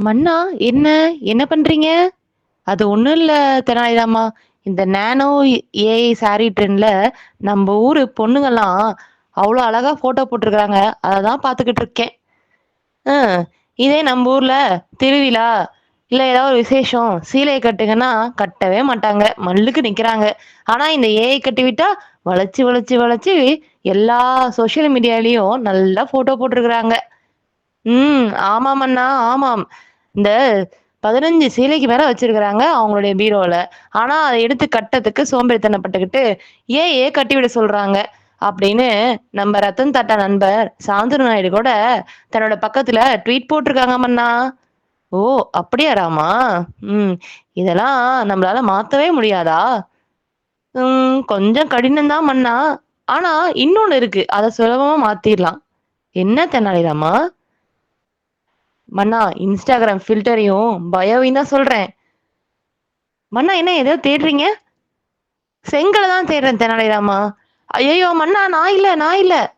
மன்னா, என்ன? என்ன பண்றீங்க? அது ஒண்ணும் இல்ல தெனாலிராமா. இந்த நானோ ஏஐ சாரி ட்ரெண்ட்ல நம்ம ஊரு பொண்ணுங்கெல்லாம் அவ்வளோ அழகா ஃபோட்டோ போட்டிருக்கிறாங்க அதை தான் பார்த்துக்கிட்டு இருக்கேன். இதே நம்ம ஊர்ல திருவிழா, இல்ல ஏதாவது ஒரு விசேஷம், சீலையை கட்டுங்கன்னா கட்டவே மாட்டாங்க. மல்லுக்கு நிக்கிறாங்க. ஆனா இந்த ஏஐ கட்டிவிட்டா வளைச்சு வளைச்சு வளைச்சு எல்லா சோசியல் மீடியாலையும் நல்லா ஃபோட்டோ போட்டிருக்கிறாங்க ம். ஆமாம் அண்ணா, ஆமாம். இந்த 15 சீலைக்கு மேல வச்சிருக்கிறாங்க அவங்களுடைய பீரோல. ஆனா அதை எடுத்து கட்டத்துக்கு சோம்பேறித்தனம் பட்டுக்கிட்டு, ஏ கட்டிவிட சொல்றாங்க. அப்படின்னு நம்ம ரத்தன் தாட்டா நண்பர் சாந்தரு நாயுடு கூட தன்னோட பக்கத்துல ட்வீட் போட்டிருக்காங்க மண்ணா ஓ! அப்படியா ராமா? ம். இதெல்லாம் நம்மளால மாத்தவே முடியாதா? ம். கொஞ்சம் கடினம் தான் மன்னா. ஆனா இன்னொன்னு இருக்கு. அதை சுலபமா மாத்திர்லாம். என்ன தெனாலிராமா? மன்னா இன்ஸ்டாகிராம் ஃபில்டரையும், பயோவையும் தான் சொல்றேன். மன்னா என்ன ஏதோ தேடுறீங்க? செங்கலை தான் தேடுறேன் தெனாலிராமா. ஐயோ மன்னா நான் இல்லை நான் இல்லை